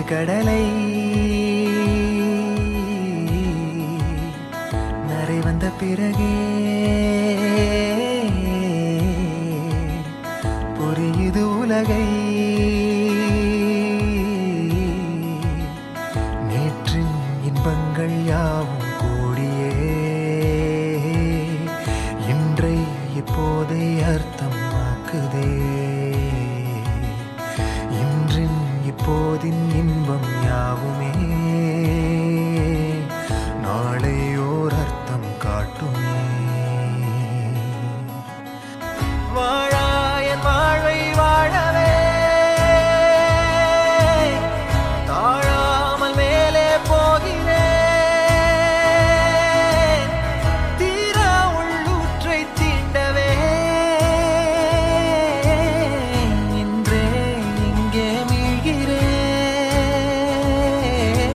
கடலை. நரை வந்த பிறகே புரியுது உலகை. நேற்றின் இன்பங்கள் யாவும் கூடியே. இன்றை இப்போதை அர்த்தம் இன்றின் இன்பம்